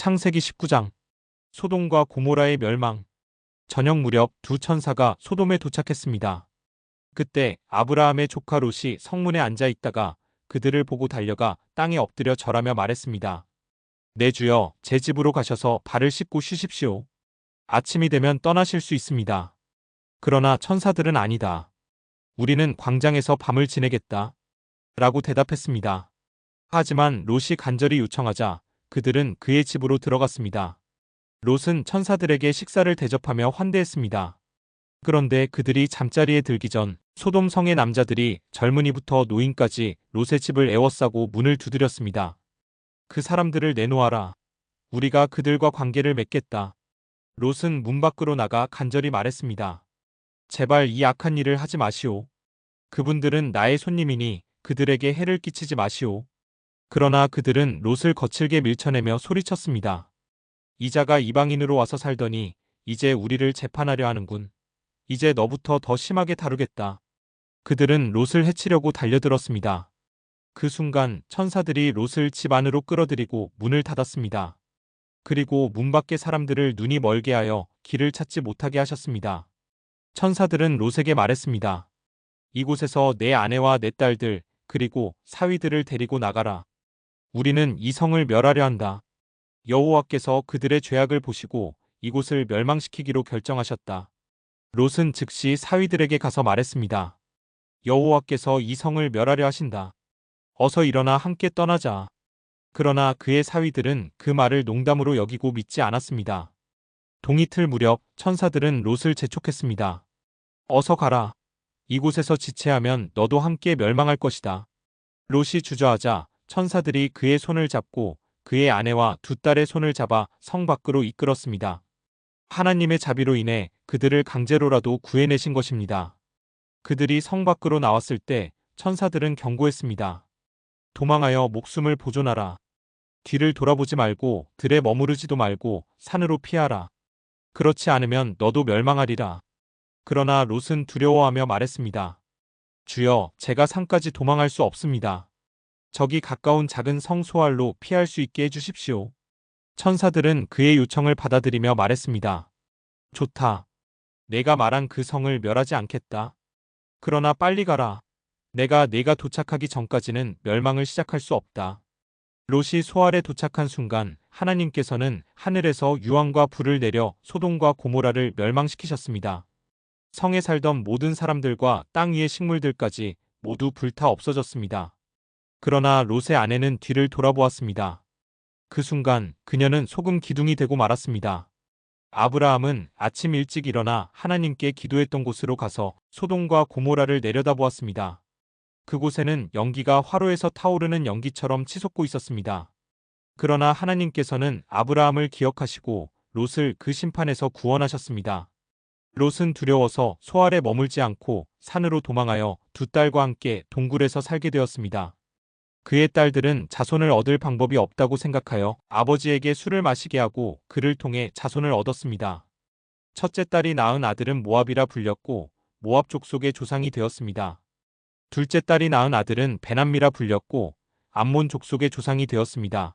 창세기 19장 소돔과 고모라의 멸망 저녁 무렵 두 천사가 소돔에 도착했습니다. 그때 아브라함의 조카 롯이 성문에 앉아 있다가 그들을 보고 달려가 땅에 엎드려 절하며 말했습니다. 내 주여 제 집으로 가셔서 발을 씻고 쉬십시오. 아침이 되면 떠나실 수 있습니다. 그러나 천사들은 아니다. 우리는 광장에서 밤을 지내겠다. 라고 대답했습니다. 하지만 롯이 간절히 요청하자 그들은 그의 집으로 들어갔습니다. 롯은 천사들에게 식사를 대접하며 환대했습니다. 그런데 그들이 잠자리에 들기 전 소돔 성의 남자들이 젊은이부터 노인까지 롯의 집을 에워싸고 문을 두드렸습니다. 그 사람들을 내놓아라. 우리가 그들과 관계를 맺겠다. 롯은 문 밖으로 나가 간절히 말했습니다. 제발 이 악한 일을 하지 마시오. 그분들은 나의 손님이니 그들에게 해를 끼치지 마시오. 그러나 그들은 롯을 거칠게 밀쳐내며 소리쳤습니다. 이자가 이방인으로 와서 살더니 이제 우리를 재판하려 하는군. 이제 너부터 더 심하게 다루겠다. 그들은 롯을 해치려고 달려들었습니다. 그 순간 천사들이 롯을 집 안으로 끌어들이고 문을 닫았습니다. 그리고 문 밖의 사람들을 눈이 멀게 하여 길을 찾지 못하게 하셨습니다. 천사들은 롯에게 말했습니다. 이곳에서 내 아내와 내 딸들, 그리고 사위들을 데리고 나가라. 우리는 이 성을 멸하려 한다. 여호와께서 그들의 죄악을 보시고 이곳을 멸망시키기로 결정하셨다. 롯은 즉시 사위들에게 가서 말했습니다. 여호와께서 이 성을 멸하려 하신다. 어서 일어나 함께 떠나자. 그러나 그의 사위들은 그 말을 농담으로 여기고 믿지 않았습니다. 동이틀 무렵 천사들은 롯을 재촉했습니다. 어서 가라. 이곳에서 지체하면 너도 함께 멸망할 것이다. 롯이 주저하자 천사들이 그의 손을 잡고 그의 아내와 두 딸의 손을 잡아 성 밖으로 이끌었습니다. 하나님의 자비로 인해 그들을 강제로라도 구해내신 것입니다. 그들이 성 밖으로 나왔을 때 천사들은 경고했습니다. 도망하여 목숨을 보존하라. 뒤를 돌아보지 말고 들에 머무르지도 말고 산으로 피하라. 그렇지 않으면 너도 멸망하리라. 그러나 롯은 두려워하며 말했습니다. 주여, 제가 산까지 도망할 수 없습니다. 저기 가까운 작은 성 소알로 피할 수 있게 해주십시오. 천사들은 그의 요청을 받아들이며 말했습니다. 좋다. 내가 말한 그 성을 멸하지 않겠다. 그러나 빨리 가라. 내가 내가 도착하기 전까지는 멸망을 시작할 수 없다. 롯이 소알에 도착한 순간 하나님께서는 하늘에서 유황과 불을 내려 소돔과 고모라를 멸망시키셨습니다. 성에 살던 모든 사람들과 땅 위의 식물들까지 모두 불타 없어졌습니다. 그러나 롯의 아내는 뒤를 돌아보았습니다. 그 순간 그녀는 소금 기둥이 되고 말았습니다. 아브라함은 아침 일찍 일어나 하나님께 기도했던 곳으로 가서 소돔과 고모라를 내려다보았습니다. 그곳에는 연기가 화로에서 타오르는 연기처럼 치솟고 있었습니다. 그러나 하나님께서는 아브라함을 기억하시고 롯을 그 심판에서 구원하셨습니다. 롯은 두려워서 소알에 머물지 않고 산으로 도망하여 두 딸과 함께 동굴에서 살게 되었습니다. 그의 딸들은 자손을 얻을 방법이 없다고 생각하여 아버지에게 술을 마시게 하고 그를 통해 자손을 얻었습니다. 첫째 딸이 낳은 아들은 모압이라 불렸고 모압 족속의 조상이 되었습니다. 둘째 딸이 낳은 아들은 베남미라 불렸고 암몬 족속의 조상이 되었습니다.